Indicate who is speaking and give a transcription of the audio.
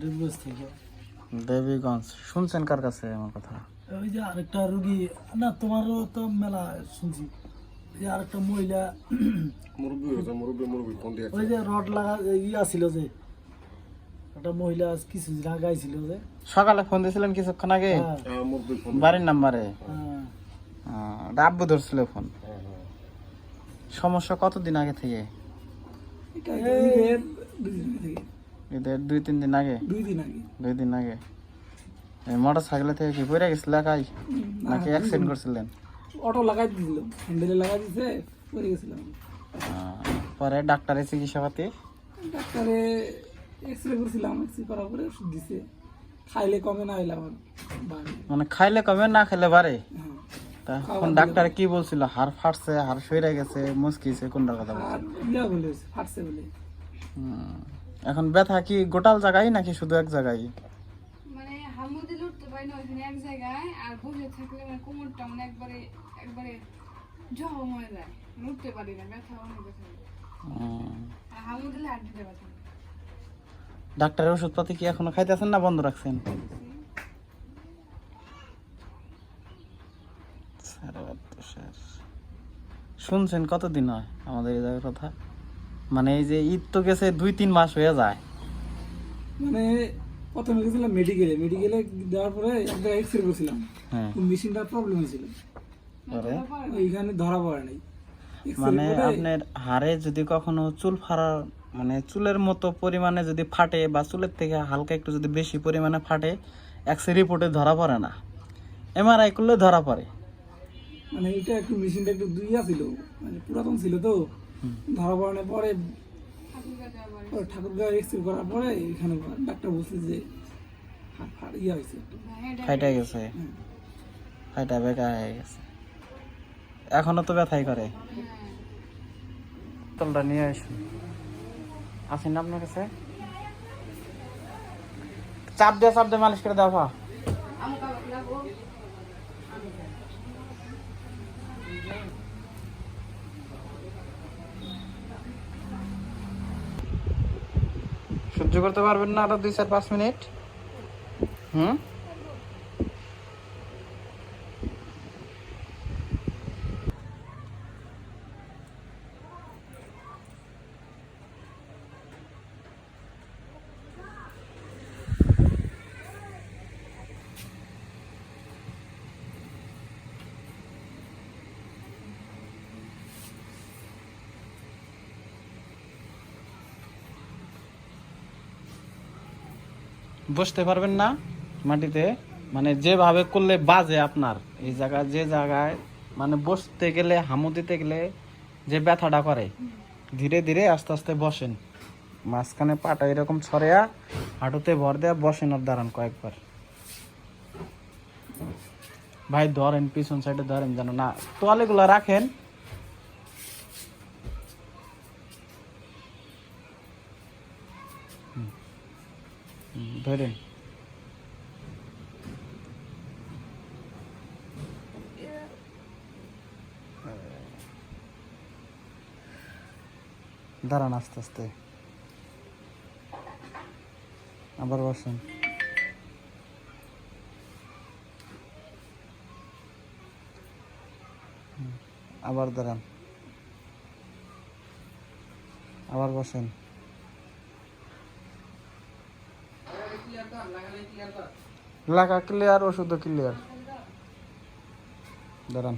Speaker 1: দেবগঞ্জ থেকে।
Speaker 2: দেবীগঞ্জ। শুনছেন কার কাছে আমার কথা?
Speaker 1: ওই যে আরেকটা রুগী না তোমারও তো মেলা শুনছি। ওই যে আরেকটা মহিলা ওই যে রড লাগা ইয়া ছিল যে একটা মহিলা কিছুদিন আগে আইছিল যে।
Speaker 2: সকালে ফোন দিয়েছিলেন কিছুক্ষণ আগে?
Speaker 1: হ্যাঁ,
Speaker 3: হ্যাঁ
Speaker 2: বাড়ির নাম্বারে?
Speaker 1: হ্যাঁ।
Speaker 2: ডাব্বু ধরছিল ফোন।
Speaker 3: হ্যাঁ হ্যাঁ।
Speaker 2: সমস্যা কতদিন আগে থেকে। ঈদের দুই তিন দিন আগে।
Speaker 1: দুই দিন আগে।
Speaker 2: দুই দিন আগে। মোটর সাইকেল থেকে কি পড়ে গেছিল নাকি অ্যাক্সিডেন্ট করছিলেন?
Speaker 1: অটো লাগাই দিছিল হ্যান্ডেলে লাগাই দিছে পড়ে গেছিলাম।
Speaker 2: পরে ডাক্তারের চিকিৎসা পাতি?
Speaker 1: ডাক্তারে এক্স করছিলাম এক্স করার পরে ওষুধ দিছে। খাইলে কমে না হইলে আমার
Speaker 2: মানে খাইলে কমে না খেলে বাড়ে?
Speaker 1: হ্যাঁ
Speaker 2: ডাক্তার কি বলছিল? হাড় ফাটছে হাড় সইরে গেছে মুসকিছে কোনটার কথা বলছে?
Speaker 1: ফাটছে বলে।
Speaker 2: এখন ব্যথা কি গোটাল জায়গায় নাকি শুধু এক জায়গায়
Speaker 4: মানে হামুদে লড়তে পারি না ওইখানে এক জায়গায় আর বসে থাকলে মানে কোমরটা মানে একবারে একবারে জখম হয়ে যায় লড়তে পারি না ব্যথা অনেক ব্যথা
Speaker 2: হুম।
Speaker 4: আর হামু দিলে দিতে ব্যথা লাগে।
Speaker 2: ডাক্তারের ওষুধপাতি কি এখনও খাইতেছেন না বন্ধ রাখছেন। শুনছেন কতদিন হয় আমাদের এই জায়গার কথা মানে এই যে ঈদ তো গেছে দুই তিন মাস হয়ে যায়।
Speaker 1: মানে প্রথমে গেছিলাম মেডিকেলে মেডিকেলে দেওয়ার পরে এক জায়গায় এক্স রে করছিলাম।
Speaker 2: হ্যাঁ।
Speaker 1: মেশিনটার প্রবলেম হয়েছিল।
Speaker 2: পরে
Speaker 1: ওইখানে ধরা পড়ে নাই।
Speaker 2: মানে আপনার হাড়ে যদি কখনো চুল ফাড়ার মানে চুলের মতো পরিমাণে যদি ফাটে বা চুলের থেকে হালকা একটু যদি বেশি পরিমাণে ফাটে এক্স রিপোর্টে ধরা পড়ে না। এমআরআই করলে ধরা পড়ে।
Speaker 1: মানে এটা একটু মেশিনটা একটু দুইয়া ছিল। মানে পুরাতন ছিল তো। ধরা পড়ানোর পরে ঠাকুরগাঁও এক্স রে করার পরে এখানে ডাক্তার বলছে যে ইয়া হয়েছে।
Speaker 2: ফাইটা গেছে। ফাইটা বেকা হয়ে গেছে। এখনও তো ব্যথাই করে। তলটা নিয়ে আসুন আসেন না আপনার কাছে? চাপ দিয়ে চাপ দিয়ে মালিশ করে দেওয়া সহ্য করতে পারবেন না আরও দুই চার পাঁচ মিনিট। হুম? বসতে পারবেন না মাটিতে। মানে যেভাবে করলে বাজে আপনার। এই জায়গায় যে জায়গায় মানে বসতে গেলে, হামু দিতে গেলে যে ব্যথাটা করে, ধীরে ধীরে আস্তে আস্তে বসেন। মাঝখানে পাটা এরকম ছড়েয়া হাঁটুতে ভর দেয়া বসেন আর দাঁড়ান কয়েকবার। ভাই, ধরেন, পিছন সাইডে ধরেন যেন না, তোয়ালেগুলো রাখেন ধরেন। দাঁড়ান আস্তে আস্তে। আবার বসেন। আবার দাঁড়ান। আবার বসেন। লাগা ক্লিয়ার ওষুধও ক্লিয়ার দাঁড়ান।